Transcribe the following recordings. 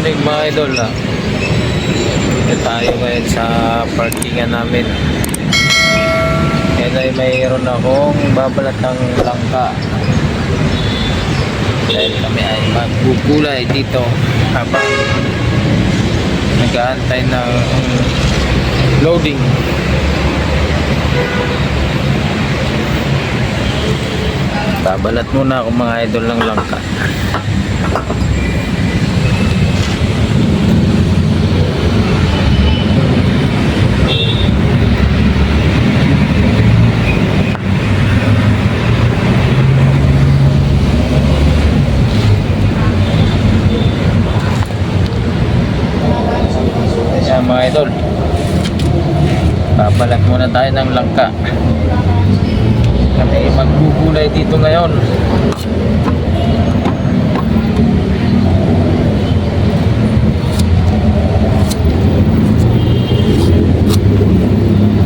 morning mga idol ah. Ito tayo ngayon sa parkingan namin. Ngayon ay mayroon akong babalat ng langka. Dahil kami ay maggugulay dito habang nag-aantay ng loading. Babalat muna ako mga idol ng langka. Ayan mga idol. Babalat muna tayo ng langka. Kami maggugulay dito ngayon.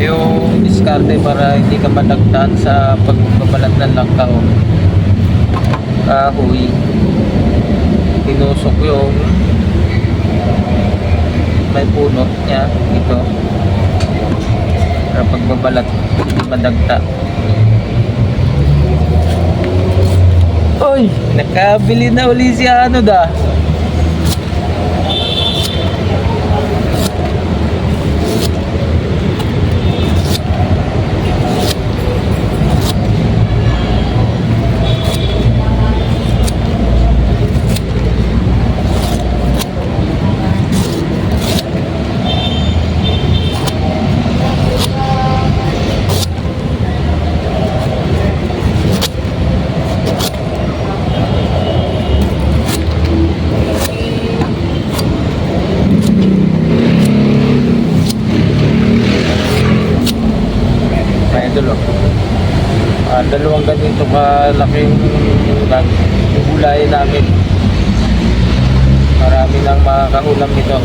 Yung diskarte para hindi ka madagdan sa pagbabalat ng langka o kahoy. Tinusok yung may punot niya ito para pagbabalat hindi madagta Oy, nakabili na uli si ano da. May idol oh. Ah, dalawang ganito kalaking gulay namin. Marami nang makakaulam nito.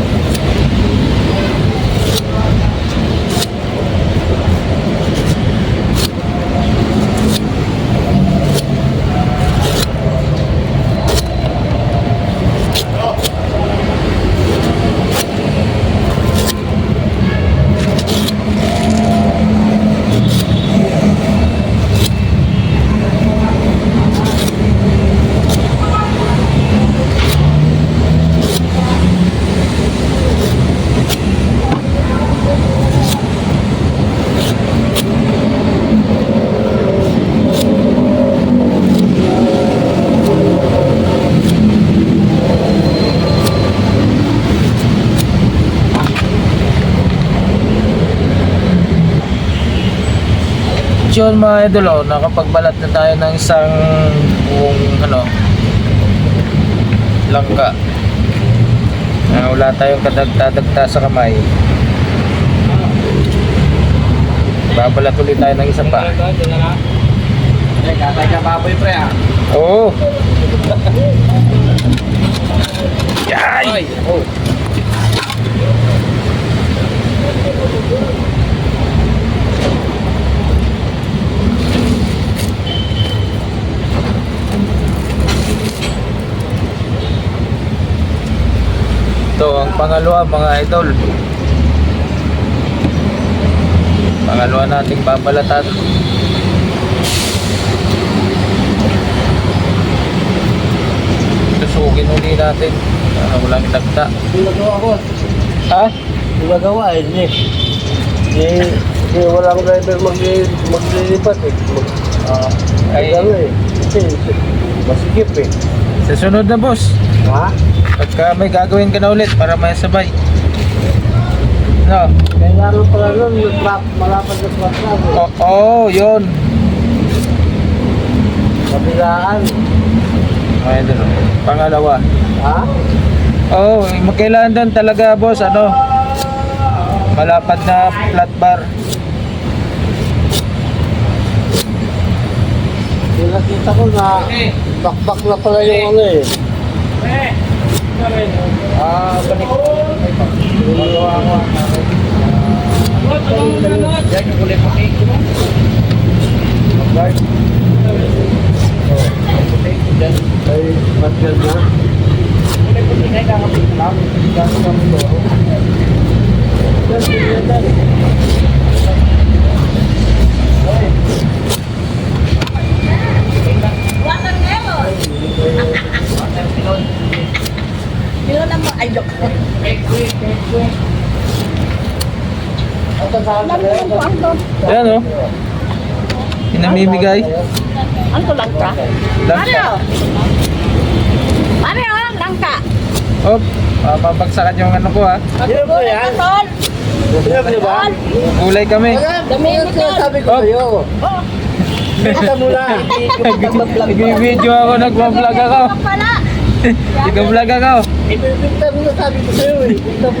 Yun mga idol oh, nakapagbalat na tayo ng isang buong ano langka. Ah, wala tayong kadagta-dagta sa kamay. Babalat ulit tayo ng isa pa. Eh, katay ka baboy pre ah. Oo. Yay! Oh. Ito ang pangalawa mga idol. Pangalawa nating babalatan. Tusugin uli natin. Para walang dagta. Ginagawa ko. Ha? Ginagawa eh. Hindi. Hindi. Walang driver mag maglilipat eh. Mag, Ah, ay, ay, ano eh. Kasi masikip eh. sa sunod na boss. Ha? Pagka may gagawin ka na ulit para may sabay. No? Kailangan pala nun, trap, malapad na trap na. Oo, oh, yun. Kabilaan. Ay, idol. Pangalawa. Ha? Oo, oh, magkailangan doon talaga boss, ano? Malapad na flat bar. Yung nakita ko na bakbak na pala yung ano eh. Ah, balik. Ginagawa ko. Yan yung kulay puti. Guard. Puti. Yan. Ay, matgal na. Kulay puti na Ay, kakapit lang. Kakapit to. Bilo lang mo. Ay, joke. Ito sa akin. Ayan oh. Pinamimigay. Ano to langka? Langka. Mario, langka. Oh, papabagsakan yung ano ko ha. Sino po yan? Tol. Gulay kami. Dami yung sinasabi ko Oh. sa'yo. Basta mo na. Nag-video ako, nag-vlog ako. Nag-vlog ako. Ibibigta mo na sabi ko sa'yo eh. Bigta mo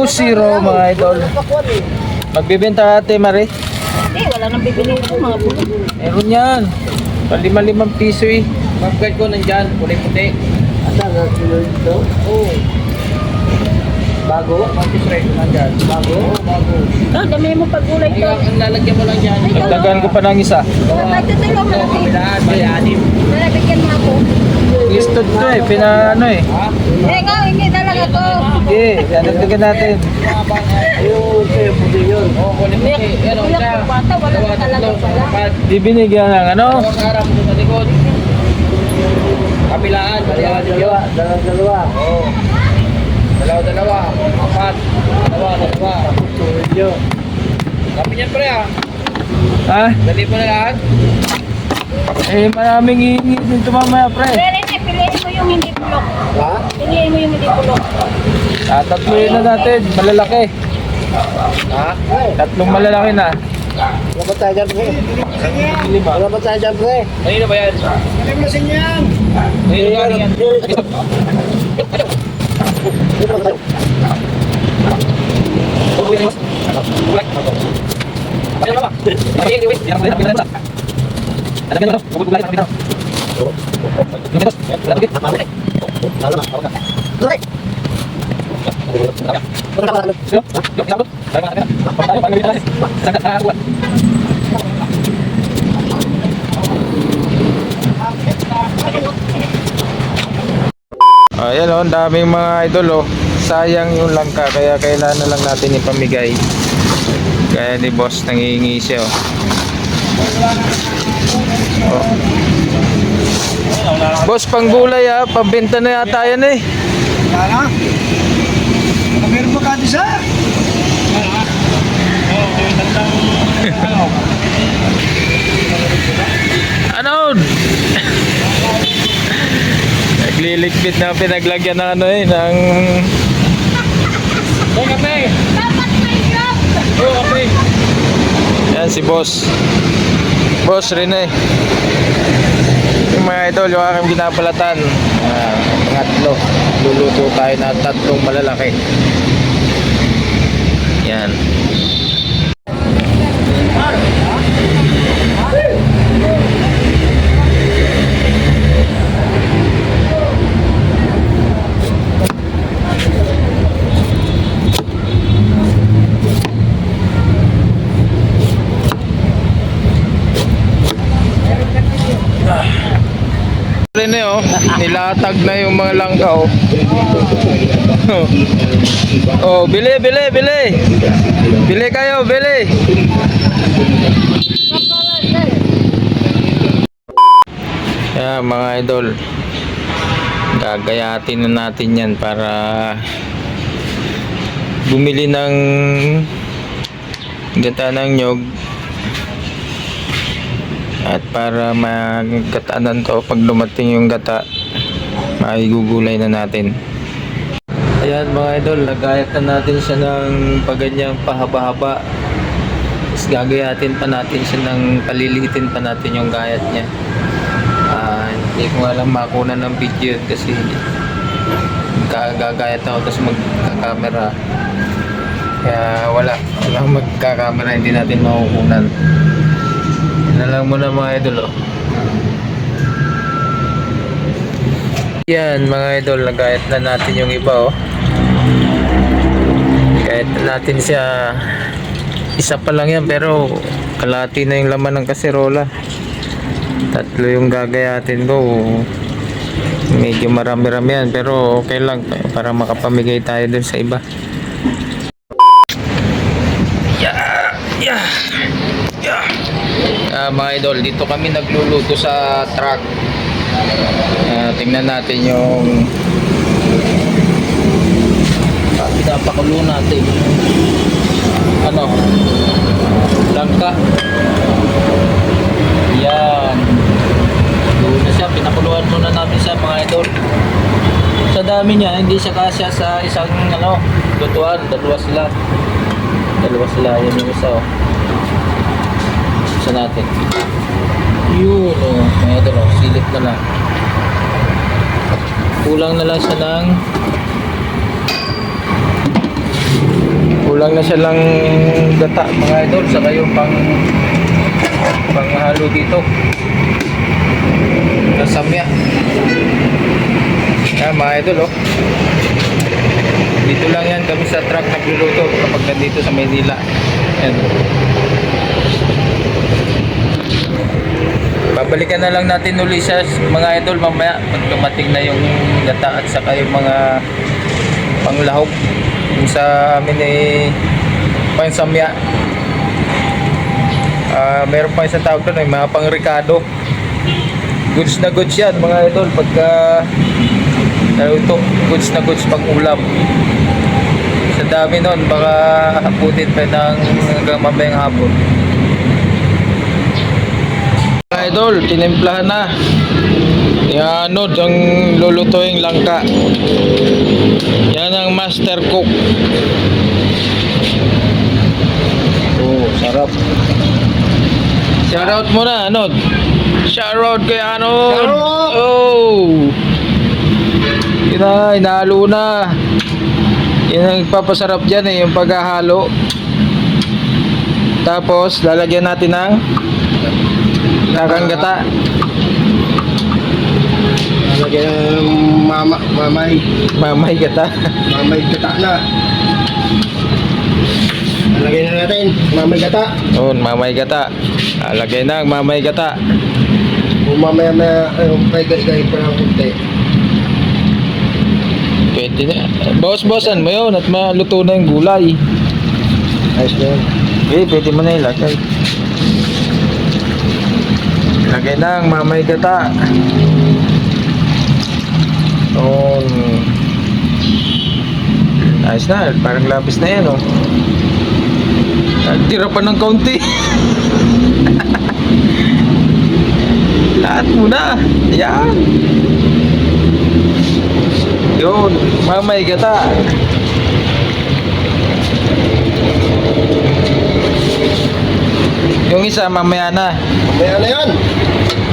2-0 mga idol. Magbibenta ate Marie. Eh, wala nang bibili ito mga bulo. Meron yan. Palima-limang piso eh. Mag-guide ko nandyan, kulay puti. Asan na sino ito? Oo. Bago? Mantis red nandyan. Bago? bago. Ah, dami mo pagulay to. ang lalagyan mo lang dyan. Dagdagan ko pa ng isa. Nagtutulong mo natin. Kabilaan, bayanin. Nalabigyan mo ako. Listed to eh, pina ano eh. Eh nga, hindi talaga to. Sige, dagdagan natin. Yung sa'yo puti yun. Oo, kulay Kuya ko bata, wala na talaga pala. Di binigyan ng ano? harap mo sa likod. Kapilaan, yun. Dalawa, dalawa, dalawa. Oo. Dalawa, dalawa. Apat. Dalawa, dalawa. Tuloy nyo. Sabi niyan pre ah. Ha? Dali mo na lahat. Eh, maraming hihingi dito mamaya pre. Pero hindi, yung hindi bulok. Ha? Piliin mo yung hindi bulok. Tatatloyin na natin, malalaki. Ha? Tatlong malalaki na. wala ba tayo dyan, pre? Lima. Wala ba tayo dyan, pre? Kanino ba yan? Kanino galing yan? Ano ba? Ayun, wait. Ayan oh, ang daming mga idol oh. Sayang yung langka kaya kailangan lang natin ipamigay. Kaya ni boss nangihingi siya oh. oh. Boss, pang gulay ah, pambenta na yata yan eh. Wala. Meron pa ka sa? Ano? Nagliligpit na pinaglagyan ng ano eh, ng... Hey, kape! Dapat may! Oo, kape! Yan si boss. Boss Rene. Yung mga idol, yung aking binapalatan. Uh, pangatlo. Luluto tayo na tatlong malalaki. Yan. Rene oh, nilatag na yung mga langka oh. oh, bili, bili, bili. Bili kayo, bili. Yeah, mga idol. Gagayatin na natin yan para bumili ng gata ng nyog at para magkataanan to pag dumating yung gata maigugulay na natin ayan mga idol nagayat na natin siya ng paganyang pahaba-haba tapos gagayatin pa natin siya ng paliliitin pa natin yung gayat niya Ah, Hindi ko lang makuna ng video yun kasi gagagayat ako tapos magkakamera. Kaya wala. Walang magkakamera, hindi natin makukunan. Na lang muna mga idol oh. Yan mga idol, nagayat na natin yung iba oh. Na natin siya. Isa pa lang yan pero kalati na yung laman ng kaserola. Tatlo yung gagayatin ko. Medyo marami-rami yan pero okay lang para makapamigay tayo dun sa iba. Yeah! Yeah! Yeah! Ah, mga idol, dito kami nagluluto sa truck. Ah, tingnan natin yung ah, pinapakulo natin. Ano? Langka. Yan. Doon na siya. Pinakuluan muna namin siya mga idol. Sa dami niya, hindi siya kasya sa isang ano, lutuan. Dalawa sila. Dalawa sila. Yan yung isa oh. Isa natin. Yun oh. Mga idol oh. Silip na lang. Kulang na lang siya ng kulang na siya lang gata mga idol saka yung pang panghalo dito ng samya yan mga idol oh dito lang yan kami sa truck nagluluto kapag nandito sa Maynila yan babalikan na lang natin uli siya mga idol mamaya pag dumating na yung gata at saka yung mga panglahok yung sa amin eh pang samya Ah, meron pa isang tawag doon eh, mga pang Ricardo goods na goods yan mga idol pagka naluto goods na goods pang ulam. Sa dami nun baka abutin pa ng hanggang mamayang hapon mga idol tinimplahan na yan ano ang lulutuing langka yan ang master cook oh sarap Shoutout muna, Anod. Shoutout kay Anod. Shoutout! Oh. Yun na, inahalo na. Yun ang papasarap dyan eh, yung paghahalo. Tapos, lalagyan natin ng kakanggata. Lagyan ng mama, mamay. Mamay gata. Mamay gata na. Lagyan na natin. Mamay gata. Yun, mamay gata. Lalagay na mamay gata. Kung mamaya may um, may gay pa ng kunti. Pwede na. Bawas-bawasan mo yun at maluto na yung gulay. Ayos na yun. Okay, pwede mo na ilagay. Lagay ang mamay gata. Yun. Ayos na, parang lapis na yan, oh. Tira pa ng kaunti. Lahat muna. Yan. Yun, mamay gata. Yung isa mamaya na. Mamaya na yan.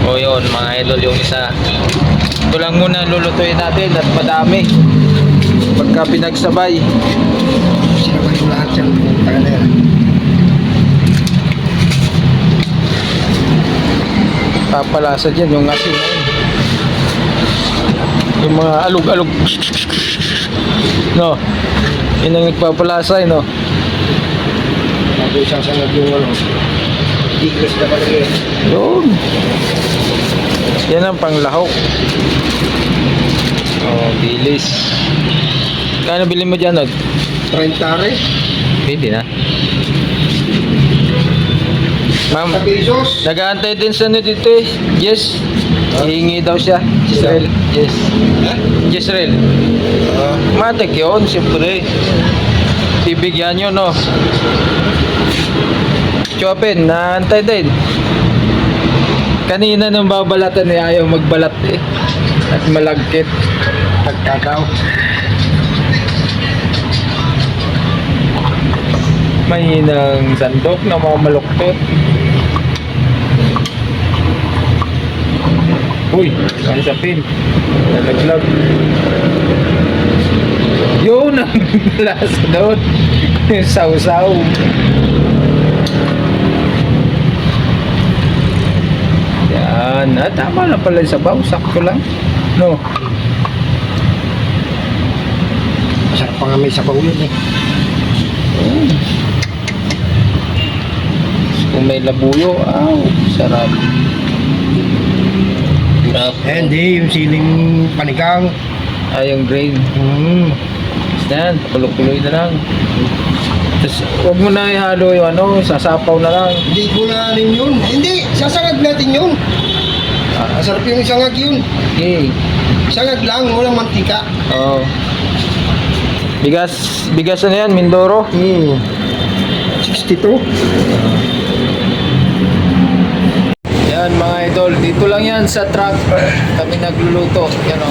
O yun, mga idol, yung isa. Ito lang muna lulutuin natin at madami. Pagka pinagsabay. Sinabay yung lahat yan. Tagal na yan. Papalasa dyan yung asin na yun. Yung mga alug-alug. No. Yun ang nagpapalasa, eh, no. Bago isang sangag yung ano. Tigres na pala yun. Yun. Yan ang panglahok. Oh, bilis. Kano bilhin mo dyan, Od? 30 re. Pwede na. Ma'am, 30 pesos. nag-aantay din sa ano dito eh. Yes. Hihingi daw siya. Jezreel. Yes. Jezreel. Ah, Matik yun, siyempre. Bibigyan nyo, no? Chopin, naantay din. Kanina nung babalatan niya ayaw magbalat eh. At malagkit. Pagkakaw. Mahinang sandok na mga maluktot. Uy, ang sapin. Nalaglag. Yun ang lasa doon. Yung Saw-saw. Yan. Ah, tama na pala sa baw. Sakto lang. No. Masarap pa nga may sabaw yun eh. Kung may labuyo, aw, sarap. Sarap. Eh, hindi, yung siling panigang. Ay, yung grain. Hmm. Yan, kulog-kuloy na lang. Tapos, huwag mo na ihalo yung ano, sasapaw na lang. Hindi ko na rin yun. Hindi, sasangag natin yun. Ah, Masarap yung sangag yun. okay. Sangag lang, walang mantika. Oo. Bigas, bigas ano yan, Mindoro? Hmm. 62. Yan mga idol, dito lang yan sa truck. Kami nagluluto. Yan o.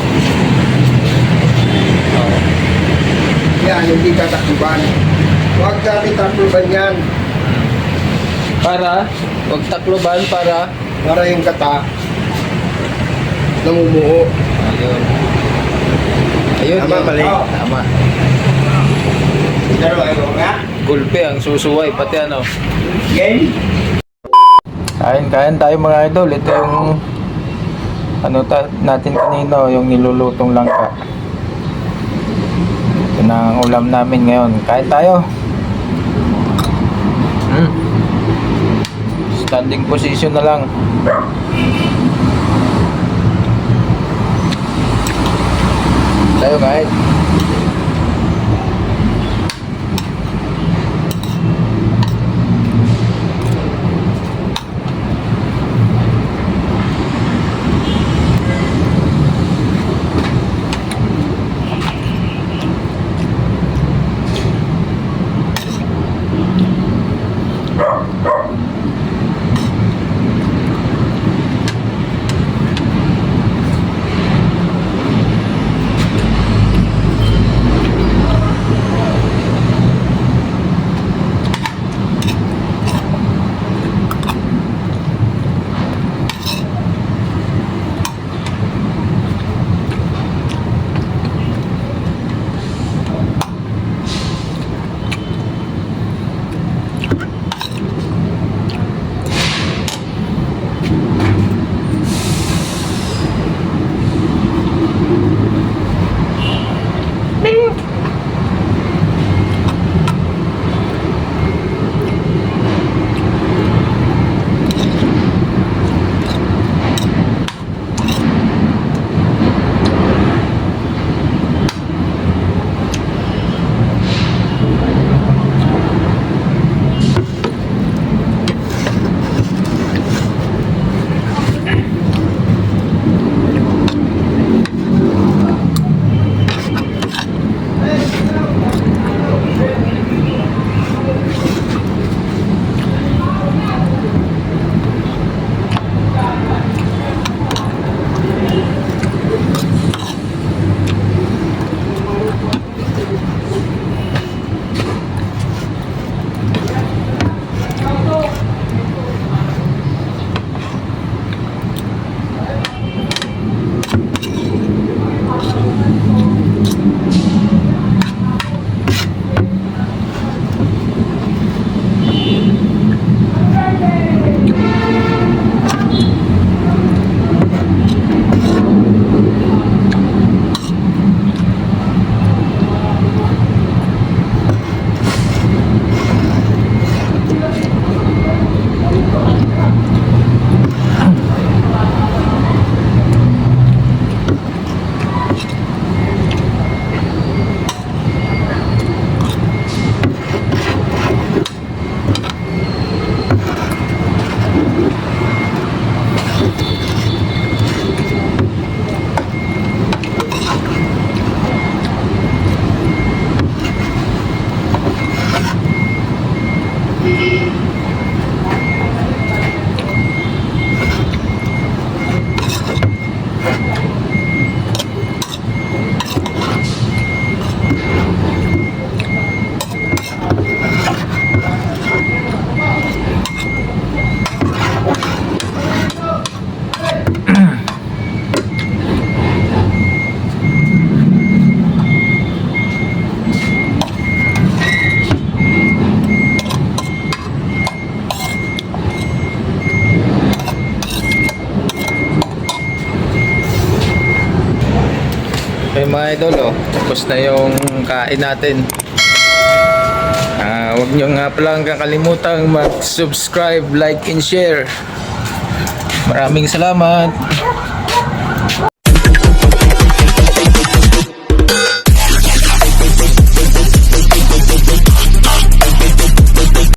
Yan, hindi tatakluban. Huwag natin takluban yan. Para, huwag takloban para. Para yung kata namumuo. Ayun. Ayun. Tama, mali. Tama. Pero ayaw nga. Gulpe ang susuway, pati ano. Game. Kain, kain tayo mga idol. Ito yung ano ta, natin kanino, yung nilulutong langka. Ito na ang ulam namin ngayon. Kain tayo. Hmm. Standing position na lang. Tayo tapos na yung kain natin. Ah, huwag nyo nga palang kakalimutang mag-subscribe, like, and share. Maraming salamat.